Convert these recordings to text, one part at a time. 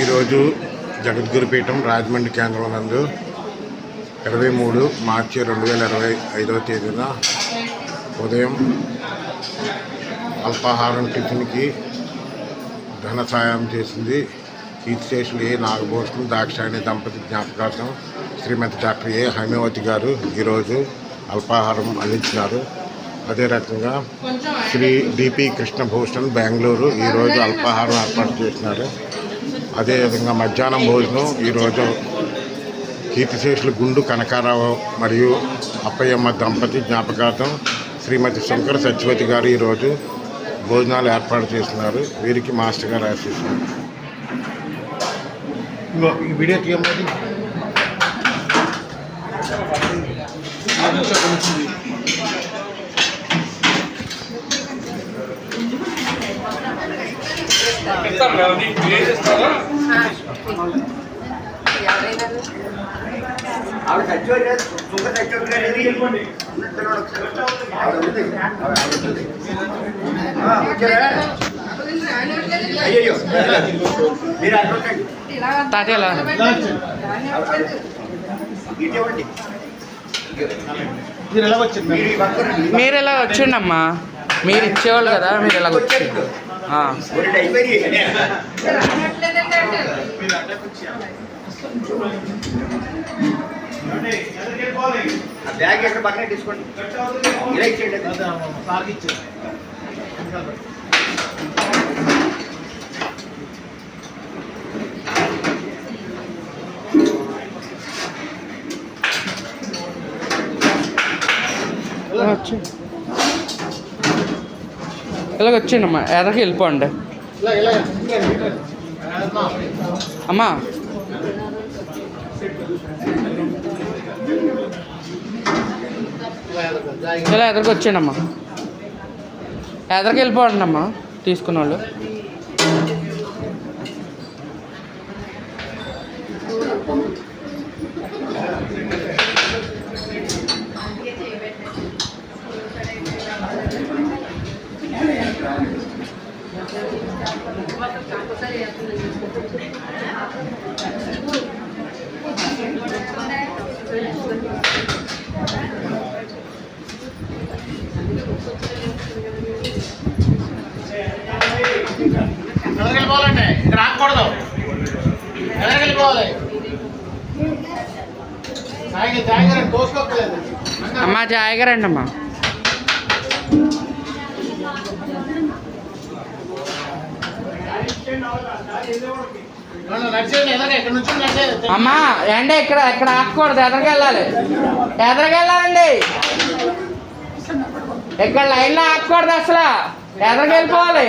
ఈరోజు జగద్గురుపీఠం రాజమండ్రి కేంద్రం నందు ఇరవై మూడు మార్చి రెండు వేల ఇరవై ఐదవ తేదీన ఉదయం అల్పాహారం టిఫిన్కి ధన సాయం చేసింది. కీర్తిశేషులు ఏ నాగభూషణ్ దాక్షాయణి దంపతి జ్ఞాపకార్థం శ్రీమతి డాక్టర్ ఏ హైమవతి గారు ఈరోజు అల్పాహారం అందించినారు. అదే రకంగా శ్రీ డిపి కృష్ణభూషణ్ బెంగళూరు ఈరోజు అల్పాహారం ఏర్పాటు చేసినారు. అదేవిధంగా మధ్యాహ్నం భోజనం ఈరోజు కీర్తిశేషులు గుండు కనకారావు మరియు అప్పయ్యమ్మ దంపతి జ్ఞాపకార్థం శ్రీమతి శంకర సత్యవతి గారు ఈరోజు భోజనాలు ఏర్పాటు చేస్తున్నారు వీరికి మాస్టర్ గారు ఆశిస్తున్నారు ఈ వీడియో తీయమని ఆవిడ మీరు ఎలా ఇవ్వండి. మీరు ఎలా ఇచ్చేవాళ్ళు కదా మీరు ఎలా బ్యాగ్ ఎక్కడ పక్కన తీసుకోండి. ఇలా ఇచ్చేయండి. సార్కి ఇలా వచ్చి ఇలాగ వచ్చిండమ్మా ఎదరికి వెళ్ళిపోండి. అమ్మా. ఇలా ఎదరికి వచ్చానమ్మా ఎదరికి వెళ్ళిపోండి అమ్మా తీసుకున్న వాళ్ళు ఎదరికి వెళ్ళిపోవాలండి. ఇక్కడ ఆగకూడదు ఎదరికి వెళ్ళిపోవాలి? అమ్మా జాయిగా రండి అమ్మా. అమ్మా ఏండి ఇక్కడ ఇక్కడ ఆకూడదు ఎదరికి వెళ్ళాలి. ఎదరికి వెళ్ళాలండి. ఇక్కడ లైన్లో ఆకూడదు అసలు. ఎదరికి వెళ్ళిపోవాలి.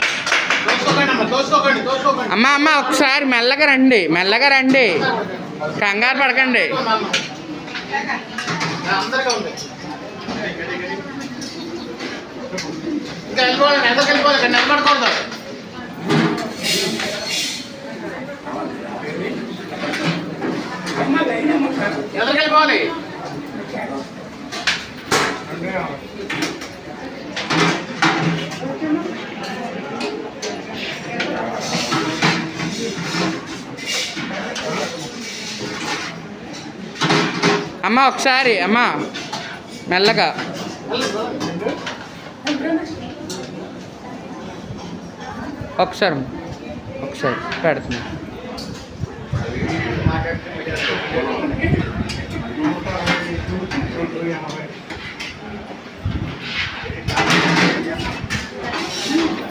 అమ్మ అమ్మ ఒకసారి మెల్లగా రండి మెల్లగా రండి. కంగారు పడకండి. అందరికీ అమ్మ ఒకసారి అమ్మ. మెల్లగా. ఒకసారి ఒకసారి పెడుతున్నా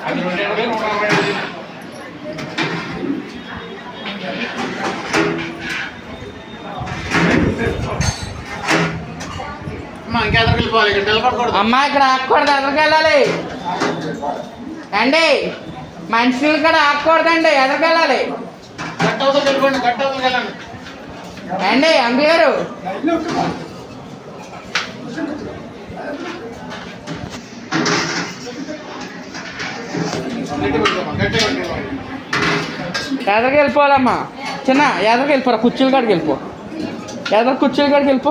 అమ్మా ఇంకా అమ్మ ఇక్కడ ఆకూడదు ఎదరికి వెళ్ళాలి. అండి మనుషులు కూడా ఆకూడదండి అవతలకి వెళ్ళండి. అండి అంబి గారు. ఎదరికి వెళ్ళిపోవాలమ్మా. చిన్న ఎదరికి వెళ్ళిపోరా కుర్చీల కాడికి వెళ్ళిపో. ఎదరు కుర్చీల కాడికి వెళ్ళిపో.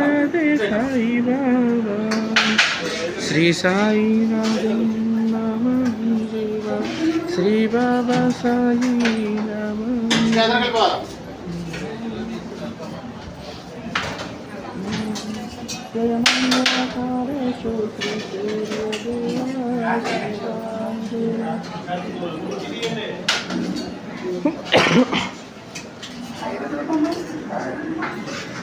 দে সাই বাবা শ্রী সাই রাম শ্রী বাবা সাই Thank you.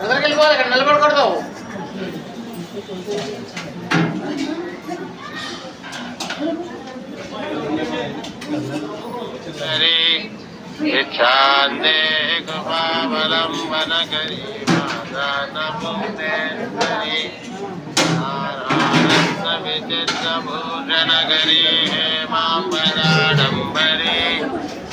దగ్గరికి వెళ్ళిపోవాలి ఇక్కడ నిలబడకూడదు హరి భిక్షాందే కృపావలంబన కరీ మాదా నమో హరి भूषण करी हे माम्बराडम्बरी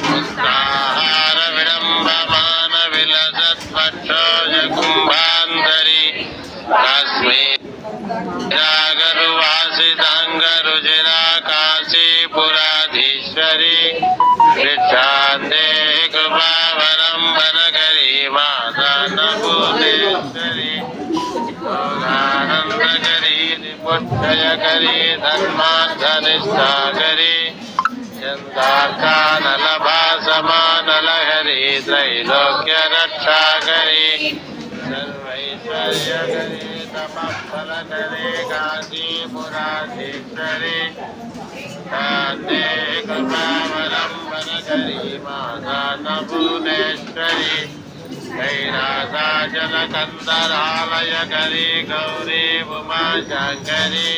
पुत्राहार विडम्बमान विलसत्पक्षोज कुम्भान्तरी तस्मै जागरुवासिताङ्गरुचिरा निपुष्टयकरी धर्मार्थनिष्ठाकरी चन्दार्थानलभासमानलहरी त्रैलोक्यरक्षाकरी सर्वैश्वर्यकरी तपःफलकरी काशीपुराधीश्वरी शान्ते कृपावलम्बनकरी माता नभुवनेश्वरी कैलासाचलकन्दरालयकरी गौरी उमाशङ्करी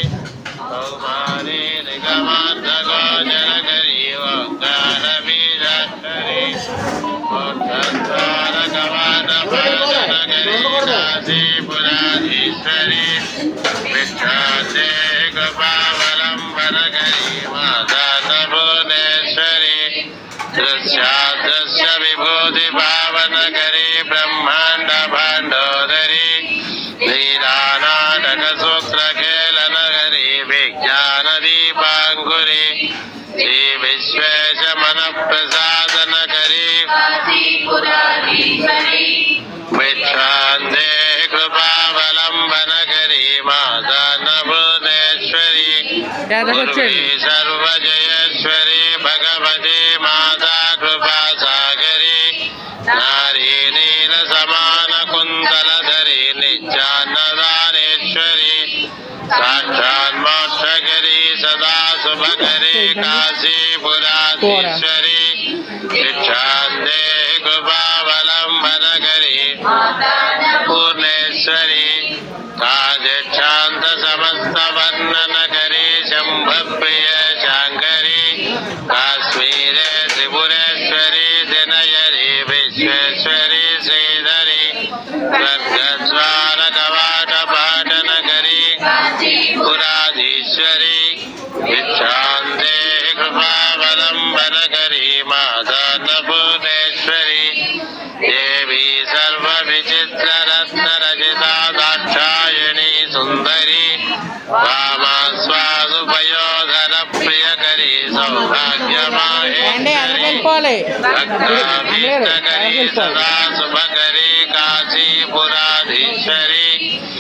कौमारी निगमान्तगोचरकरी ओङ्कारबीजाक्षरी मोक्षद्वारकवाटपाटनकरी काशीपुराधीश्वरी भिक्षान्ते कृपावलम्बनकरी దగ్గరకొచ్చేయండి. సర్వజయేశ్వరి భగవతి మాతా కృపా సాగరి. నారీ నీల సమాన కుందల ధరి నిత్యాన్నదానేశ్వరి. సాక్షాన్ మోక్షగరి సదా శుభకరి కాశీపురాధీశ్వరి శిక్షాందే కృపావలంబనగరి. మాతా వర్షాలే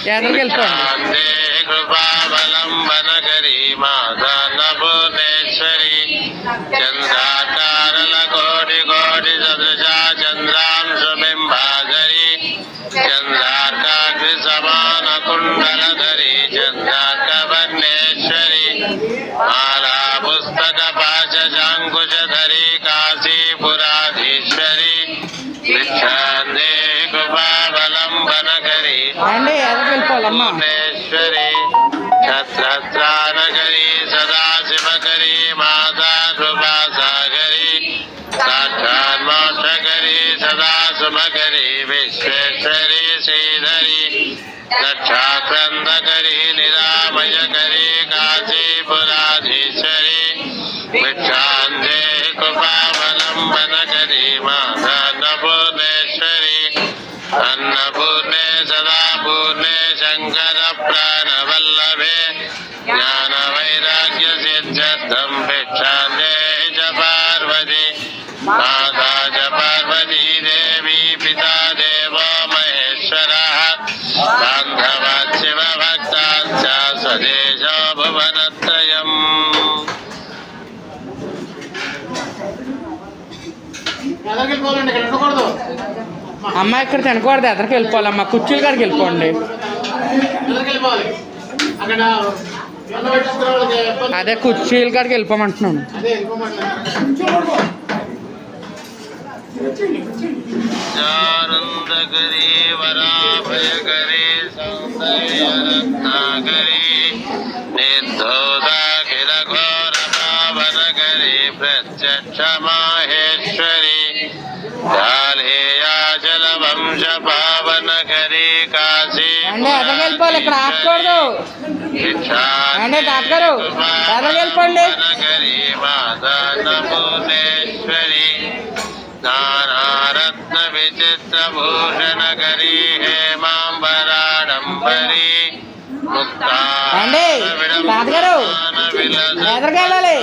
ఎదరికి వెళ్ళిపోండి కృపాబలం వనగరి మాధనభువనేశ్వరి చంద్ర రండి ఎదరికి వెళ్ళిపోవాలమ్మా. భువనేశ్వరి శంకర జ్ఞాన వైరాగ్య సిద్ధ్యర్థం భిక్షాందే చ పార్వతి మాతా చ పార్వతీ దేవీ పితా దేవో మహేశ్వర బాంధవాత్ శివ భక్తాశ్చ స్వదేశో భువనత్రయం ఎదరికి ఇక్కడ ఉండకూడదు అమ్మ ఇక్కడ తినకూడదు ఎదరికి కాడికి వెళ్ళిపోండి ఎదరికి వెళ్ళిపోవాలి అక్కడ ఎన్న పెట్టిన వాళ్ళకి ఇబ్బంది. అదే కుర్చీల కాడికి వెళ్ళిపోమంటున్నాను అదే వెళ్ళిపోమంటున్నాను ఆనందకరీ వరాభయకరీ సౌందర్యరత్నాకరీ నిర్ధోదాఖిల ఘోర పావనకరీ ప్రత్యక్ష మాహేశ్వరి కాళేయాచల వంశ పావనకరీ కాశీ అండి ఎదరికి వెళ్ళిపోవాలి ఇక్కడ ఆపకూడదు. అండి తాతగారు ఎదరికి వెళ్ళిపోండి. నానారత్న విచిత్ర హేమాంబరాడంబరి అండి, తాతగారు, ఎదరికి వెళ్ళాలి.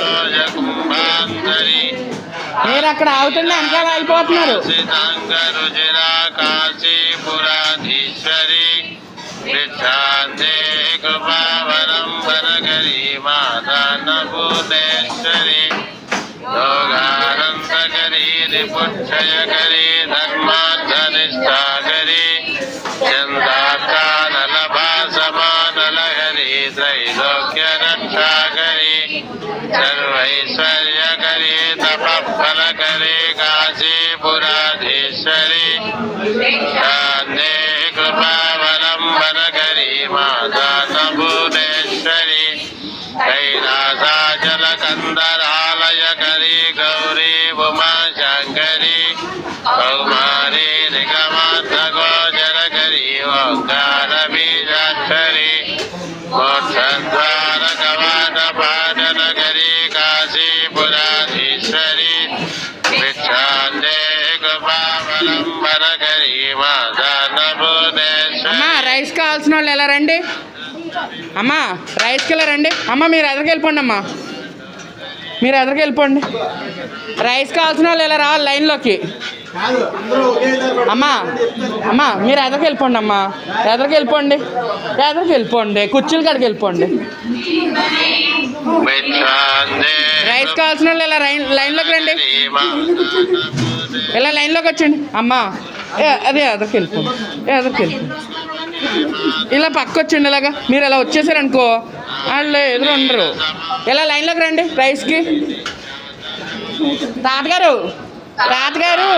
మీరు అక్కడ ఆగుతుండే వెనకాల అయిపోతున్నారు సితాంగరుచిరా కాశీపురాధీశ్వరి భిక్షాంతే కృపావరంబరకరి మాతా నభూతేశ్వరి యోగానందకరి నిపుక్షయకరి ధర్మార్థనిష్టాకరి కావాల్సిన రండి. అమ్మా రైస్కి వెళ్ళి రండి. అమ్మ మీరు ఎదరికి వెళ్ళిపోండి అమ్మా. మీరు ఎదరికి వెళ్ళిపోండి రైస్ కావాల్సిన వాళ్ళు ఇలా రావాలి లైన్లోకి. అమ్మా అమ్మా మీరు ఎదరికి వెళ్ళిపోండి అమ్మా. ఎదరికి వెళ్ళిపోండి ఎదరికి వెళ్ళిపోండి కుర్చీల కాడికి వెళ్ళిపోండి. రైస్ కావాల్సిన వాళ్ళు ఇలా లైన్ లైన్లోకి రండి. ఇలా లైన్లోకి వచ్చండి అమ్మా అదే ఎదరికి వెళ్ళిపోండి ఎదరికి వెళ్ళిపోండి ఇలా పక్క వచ్చండి ఇలాగా మీరు ఇలా వచ్చేసారనుకో వాళ్ళు ఎదురు ఉండరు. ఇలా లైన్లోకి రండి రైస్కి. తాతగారు తాతగారు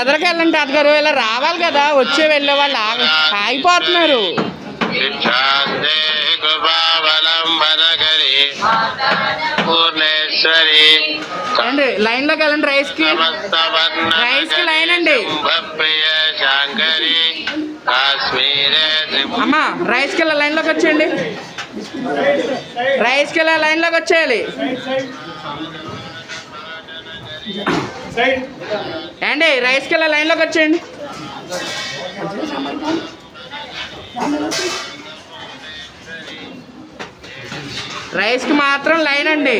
ఎదరికి వెళ్ళండి తాతగారు. ఇలా రావాలి కదా వచ్చే వెళ్ళే వాళ్ళు ఆగ ఆగిపోతున్నారు. పూర్ణేశ్వరి. రండి లైన్లోకి వెళ్ళండి రైస్కి. సమస్తవర్ణ రైస్కి లైన్ అండి. అమ్మ రైస్ కాశ్మీరే అమ్మా లైన్లోకి వచ్చేయండి. రైస్కి వెళ్ళి లైన్లోకి వచ్చేయాలి. ఏండి రైస్ వెళ్ళి లైన్లోకి వచ్చేయండి. రైస్కి మాత్రం లైన్ అండి.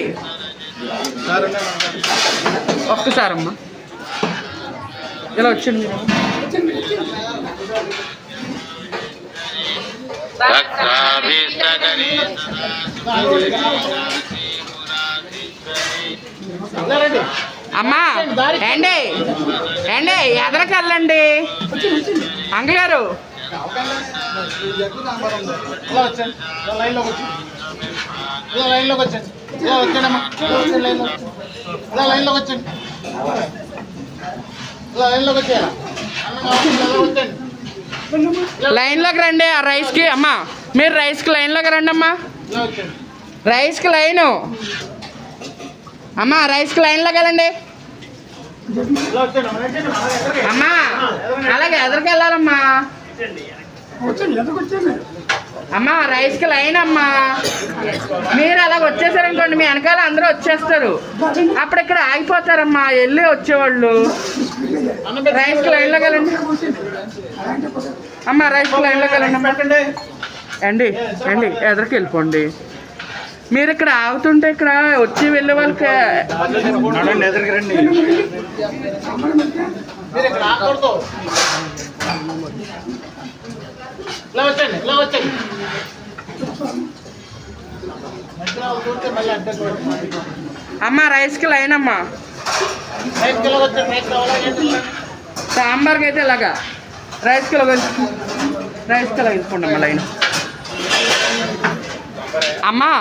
ఒక్కసారమ్మా. ఇలా వచ్చింది అమ్మా ఏండి ఏండి ఎదరకెళ్ళండి. వెళ్ళండి అంకుల్ గారు వచ్చాను లైన్లోకి వచ్చి లైన్లోకి వచ్చాను లైన్లోకి వచ్చండి లైన్లోకి వచ్చేయాలి వచ్చండి లైన్లోకి రండి ఆ రైస్కి అమ్మా మీరు రైస్కి లైన్లోకి రండి అమ్మా రైస్కి లైను. అమ్మా రైస్కి లైన్లోకి వెళ్ళండి. అమ్మా, అలాగే ఎదురుకెళ్ళాలమ్మా. అమ్మా రైస్కి లైన్ అమ్మా. మీరు అలాగ వచ్చేసారనుకోండి మీ వెనకాల అందరూ వచ్చేస్తారు. అప్పుడు ఇక్కడ ఆగిపోతారమ్మా వెళ్ళి వచ్చేవాళ్ళు. రైస్కి లైన్లోకి వెళ్ళండి అమ్మా రైస్కి అమ్మా. పెట్టండి అండి అండి ఎదరికి వెళ్ళిపోండి. మీరు ఇక్కడ ఆగుతుంటే ఇక్కడ వచ్చి వెళ్ళే వాళ్ళకి ఎదురుకి రండి మీరు ఇక్కడ ఆకూడదు ఇలా వచ్చండి వచ్చండి అమ్మ రైస్కి లైన్ అమ్మా. సాంబార్కి అయితే ఇలాగా రైస్కి వెళ్ళి రైస్కి ఇలా వెళ్ళిపోండి అమ్మ లైన్ అమ్మా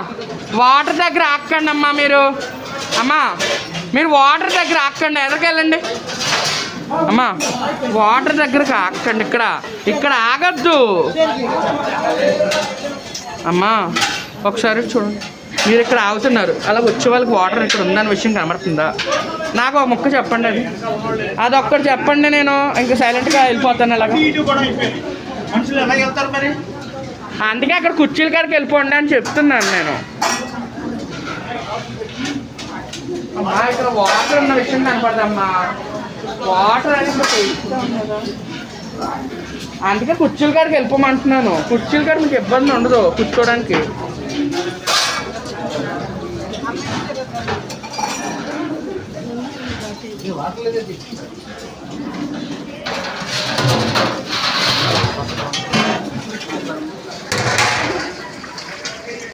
వాటర్ దగ్గర ఆక్కండి అమ్మా మీరు. అమ్మా మీరు వాటర్ దగ్గర ఆక్కండి ఎదరికి వెళ్ళండి అమ్మా వాటర్ దగ్గరకు ఆక్కండి ఇక్కడ. ఇక్కడ ఆగద్దు. అమ్మా ఒకసారి చూడండి. మీరు ఇక్కడ ఆగుతున్నారు. అలా వచ్చే వాళ్ళకి వాటర్ ఇక్కడ ఉందన్న విషయం కనబడుతుందా? నాకు ఒక ముక్క చెప్పండి అది. అది ఒక్కటి చెప్పండి నేను. ఇంకా సైలెంట్గా వెళ్ళిపోతాను అలాగా అందుకే అక్కడ కుర్చీల కాడికి వెళ్ళిపోండి అని చెప్తున్నాను నేను. ఇక్కడ వాటర్ ఉన్న విషయం కనపడదమ్మా. వాటర్ అందుకే కుర్చీల కాడికి వెళ్ళిపోమంటున్నాను. కుర్చీల కాడ మీకు ఇబ్బంది ఉండదు కూర్చోడానికి. వాటర్